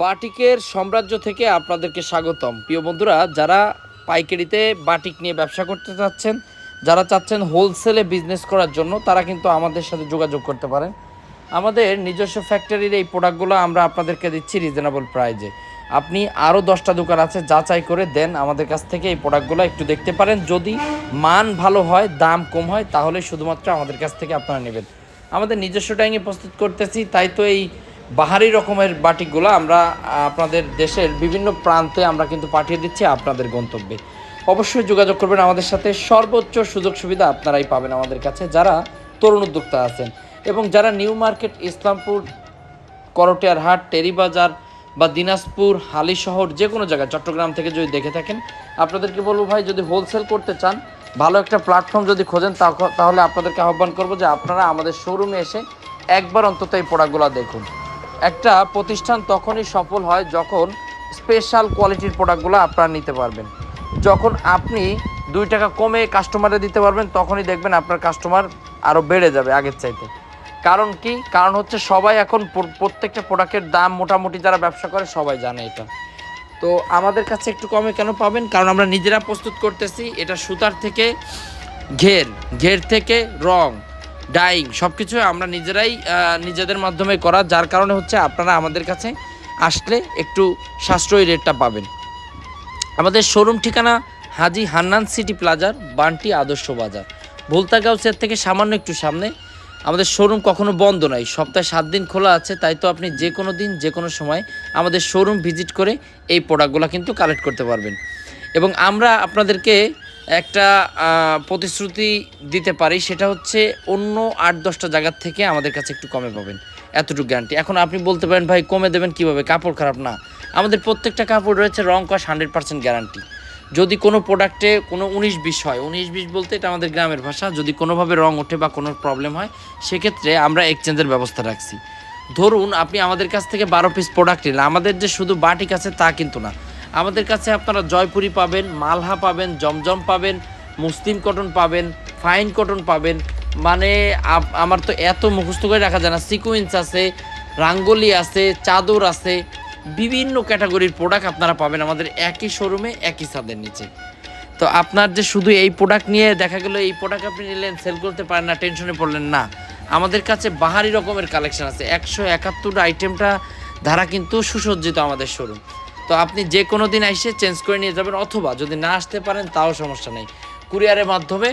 বাটিকের সাম্রাজ্য থেকে আপনাদেরকে স্বাগতম। প্রিয় বন্ধুরা, যারা পাইকারিতে বাটিক নিয়ে ব্যবসা করতে চাচ্ছেন, যারা চাচ্ছেন হোলসেলে বিজনেস করার জন্য, তারা কিন্তু আমাদের সাথে যোগাযোগ করতে পারেন। আমাদের নিজস্ব ফ্যাক্টরির এই প্রোডাক্টগুলো আমরা আপনাদেরকে দিচ্ছি রিজনেবল প্রাইজে আপনি আরও দশটা দোকান আছে, যাচাই করে দেন আমাদের কাছ থেকে এই প্রোডাক্টগুলো একটু দেখতে পারেন। যদি মান ভালো হয়, দাম কম হয়, তাহলে শুধুমাত্র আমাদের কাছ থেকে আপনারা নেবেন। আমাদের নিজস্ব ডাইংয়ে প্রস্তুত করতেছি, তাই তো এই বাহারি রকমের বাটিকগুলো আমরা আপনাদের দেশের বিভিন্ন প্রান্তে আমরা কিন্তু পাঠিয়ে দিচ্ছি আপনাদের গন্তব্যে। অবশ্যই যোগাযোগ করবেন আমাদের সাথে। সর্বোচ্চ সুযোগ সুবিধা আপনারাই পাবেন আমাদের কাছে যারা তরুণ উদ্যোক্তা আছেন এবং যারা নিউ মার্কেট, ইসলামপুর, করটিয়ার হাট টেরিবাজার বা দিনাজপুর, হালি শহর, যে কোনো জায়গায়, চট্টগ্রাম থেকে যদি দেখে থাকেন, আপনাদেরকে বলব ভাই, যদি হোলসেল করতে চান, ভালো একটা প্ল্যাটফর্ম যদি খোঁজেন তাহ- তাহলে আপনাদেরকে আহ্বান করব যে আপনারা আমাদের শোরুমে এসে একবার অন্তত এই প্রোডাক্টগুলো দেখুন। একটা প্রতিষ্ঠান তখনই সফল হয় যখন স্পেশাল কোয়ালিটির প্রোডাক্টগুলো আপনারা নিতে পারবেন। যখন আপনি দুই টাকা কমে কাস্টমারে দিতে পারবেন, তখনই দেখবেন আপনার কাস্টমার আরও বেড়ে যাবে আগের চাইতে। কারণ কি? কারণ হচ্ছে সবাই এখন প্রত্যেকটা প্রোডাক্টের দাম মোটামুটি যারা ব্যবসা করে সবাই জানে এটা। তো আমাদের কাছে একটু কমে কেন পাবেন? কারণ আমরা নিজেরা প্রস্তুত করতেছি, এটা সুতার থেকে ঘের ঘের থেকে রং। ডাইং সব কিছু আমরা নিজেরাই নিজেদের মাধ্যমে করা, যার কারণে হচ্ছে আপনারা আমাদের কাছে আসলে একটু সাশ্রয়ী রেটটা পাবেন। আমাদের শোরুম ঠিকানা হাজি হান্নান সিটি প্লাজার বান্টি আদর্শ বাজার। ভুলতাগাঁওসের থেকে সামান্য একটু সামনে। আমাদের শোরুম কখনো বন্ধ নয় সপ্তাহে সাত দিন খোলা আছে, তাই তো আপনি যে কোনো দিন, যে কোনো সময় আমাদের শোরুম ভিজিট করে এই প্রোডাক্টগুলো কিন্তু কালেক্ট করতে পারবেন। এবং আমরা আপনাদেরকে একটা প্রতিশ্রুতি দিতে পারি, সেটা হচ্ছে অন্য আট, দশটা জায়গার থেকে আমাদের কাছে একটু কমে পাবেন, এতটুকু গ্যারান্টি এখন আপনি বলতে পারেন, ভাই, কমে দেবেন কীভাবে? কাপড় খারাপ না। আমাদের প্রত্যেকটা কাপড় রয়েছে রং কস হান্ড্রেড পার্সেন্ট গ্যারান্টি যদি কোনো প্রোডাক্টে কোনো উনিশ বিশ হয়, উনিশ বিশ বলতে এটা আমাদের গ্রামের ভাষা, যদি কোনোভাবে রং ওঠে বা কোনো প্রবলেম হয়, সেক্ষেত্রে আমরা এক্সচেঞ্জের ব্যবস্থা রাখছি। ধরুন, আপনি আমাদের কাছ থেকে বারো পিস প্রোডাক্ট নিলেন, আমাদের যে শুধু বাটিক আছে তা কিন্তু না। আমাদের কাছে আপনারা জয়পুরি পাবেন, মালহা পাবেন, জমজম পাবেন, মুসলিম কটন পাবেন, ফাইন কটন পাবেন। মানে আমার তো এত মুখস্থ করে রাখা যায় না। সিকুয়েন্স আছে, রাঙ্গলি আছে, চাদর আছে, বিভিন্ন ক্যাটাগরির প্রোডাক্ট আপনারা পাবেন আমাদের একই শোরুমে একই ছাদের নিচে। তো আপনার যে শুধু এই প্রোডাক্ট নিয়ে দেখা গেল, এই প্রোডাক্ট আপনি নিলেন সেল করতে পারেন না টেনশনে পড়লেন, না। আমাদের কাছে বাহারি রকমের কালেকশন আছে। একশো একাত্তর আইটেমটা ধারা কিন্তু সুসজ্জিত আমাদের শোরুম তো আপনি যে কোনো দিন এসে চেঞ্জ করে নিয়ে যাবেন, অথবা যদি না আসতে পারেন, তাও সমস্যা নেই। কুরিয়ারের মাধ্যমে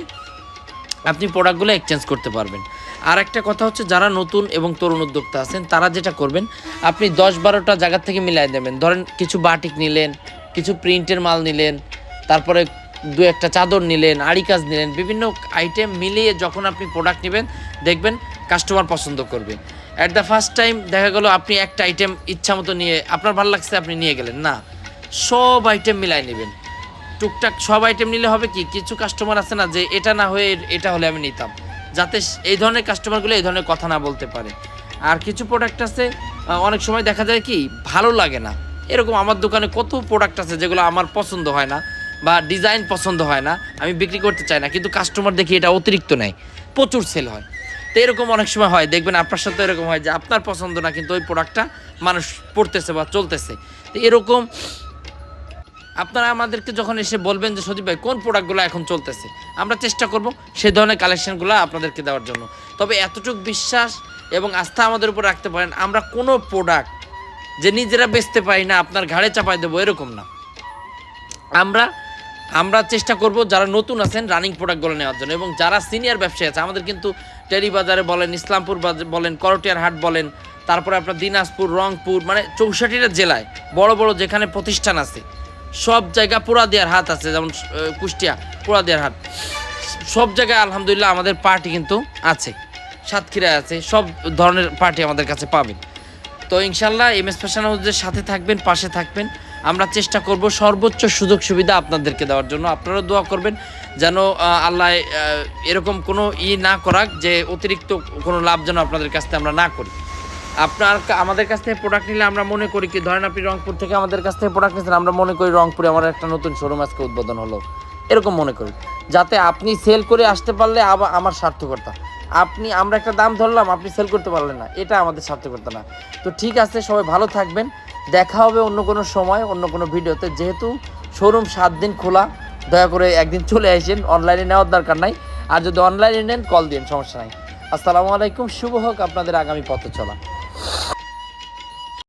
আপনি প্রোডাক্টগুলো এক্সচেঞ্জ করতে পারবেন। আর একটা কথা হচ্ছে, যারা নতুন এবং তরুণ উদ্যোক্তা আছেন, তারা যেটা করবেন, আপনি দশ বারোটা জায়গা থেকে মিলাই দেবেন ধরেন কিছু বাটিক নিলেন, কিছু প্রিন্টের মাল নিলেন, তারপরে দু একটা চাদর নিলেন, আড়ি কাজ নিলেন, বিভিন্ন আইটেম মিলিয়ে যখন আপনি প্রোডাক্ট নেবেন, দেখবেন কাস্টমার পছন্দ করবে। অ্যাট দ্য ফার্স্ট টাইম দেখা গেলো আপনি একটা আইটেম ইচ্ছা মতো নিয়ে, আপনার ভালো লাগছে আপনি নিয়ে গেলেন। না, সব আইটেম মিলাই নেবেন। টুকটাক সব আইটেম নিলে হবে কি, কিছু কাস্টমার আছে না যে এটা না হয়ে এটা হলে আমি নিতাম। যাতে এই ধরনের কাস্টমারগুলো এই ধরনের কথা না বলতে পারে। আর কিছু প্রোডাক্ট আছে অনেক সময় দেখা যায় কি, ভালো লাগে না। এরকম আমার দোকানে কত প্রোডাক্ট আছে যেগুলো আমার পছন্দ হয় না বা ডিজাইন পছন্দ হয় না, আমি বিক্রি করতে চাই না, কিন্তু কাস্টমার দেখি এটা অতিরিক্ত নেয়। প্রচুর সেল হয়। তো এরকম অনেক সময় হয়। দেখবেন আপনার সাথে এরকম হয় যে আপনার পছন্দ না, কিন্তু ওই প্রোডাক্টটা মানুষ পড়তেছে বা চলতেছে। তো এরকম আপনারা আমাদেরকে যখন এসে বলবেন যে সদীপ ভাই, কোন প্রোডাক্টগুলো এখন চলতেছে? আমরা চেষ্টা করব সে ধরনের কালেকশনগুলো আপনাদেরকে দেওয়ার জন্য। তবে এতটুকু বিশ্বাস এবং আস্থা আমাদের উপর রাখতে পারেন, আমরা কোনো প্রোডাক্ট যে নিজেরা বেচতে পারি না, আপনার ঘাড়ে চাপাই দেবো, এরকম না। আমরা আমরা চেষ্টা করব যারা নতুন আছেন রানিং প্রোডাক্টগুলো নেওয়ার জন্য। এবং যারা সিনিয়র ব্যবসায়ী আছে, আমাদের কিন্তু টেরি বাজারে বলেন, ইসলামপুর বলেন, করটিয়ার হাট বলেন, তারপরে আপনার দিনাজপুর, রংপুর মানে চৌষট্টিটা জেলায় বড় বড় যেখানে প্রতিষ্ঠান আছে, সব জায়গা পোড়া দেওয়ার হাত আছে, যেমন কুষ্টিয়া পোড়া দেওয়ার হাট। সব জায়গায় আলহামদুলিল্লাহ আমাদের পার্টি কিন্তু আছে, সাতক্ষীরায় আছে, সব ধরনের পার্টি আমাদের কাছে পাবেন। তো ইনশাল্লাহ এম এস ফ্যাশন হাউসের সাথে থাকবেন, পাশে থাকবেন। আমরা চেষ্টা করব সর্বোচ্চ সুযোগ সুবিধা আপনাদেরকে দেওয়ার জন্য। আপনারাও দোয়া করবেন যেন আল্লাহ এরকম কোনো ই না করাক যে অতিরিক্ত কোনো লাভ যেন আপনাদের কাছ থেকে আমরা না করি। আপনার আমাদের কাছ থেকে প্রোডাক্ট নিলে আমরা মনে করি কি, ধরেন আপনি রংপুর থেকে আমাদের কাছ থেকে প্রোডাক্ট নিয়েছেন, আমরা মনে করি রংপুরে আমার একটা নতুন শোরুম আজকে উদ্বোধন হলো। এরকম মনে করি। যাতে আপনি সেল করে আসতে পারলে আবার আমার সার্থকতা। আপনি, আমরা একটা দাম ধরলাম, আপনি সেল করতে পারলেন না। এটা আমাদের সার্থকতা না। তো ঠিক আছে, সবাই ভালো থাকবেন। দেখা হবে অন্য কোনো সময়, অন্য কোনো ভিডিওতে। যেহেতু শোরুম সাত দিন খোলা, দয়া করে একদিন চলে আসেন অনলাইনে নেওয়ার দরকার নাই। আর যদি অনলাইনে নেন কল দিন সমস্যা নাই। আসসালামু আলাইকুম, শুভ হোক আপনাদের আগামী পথে চলা।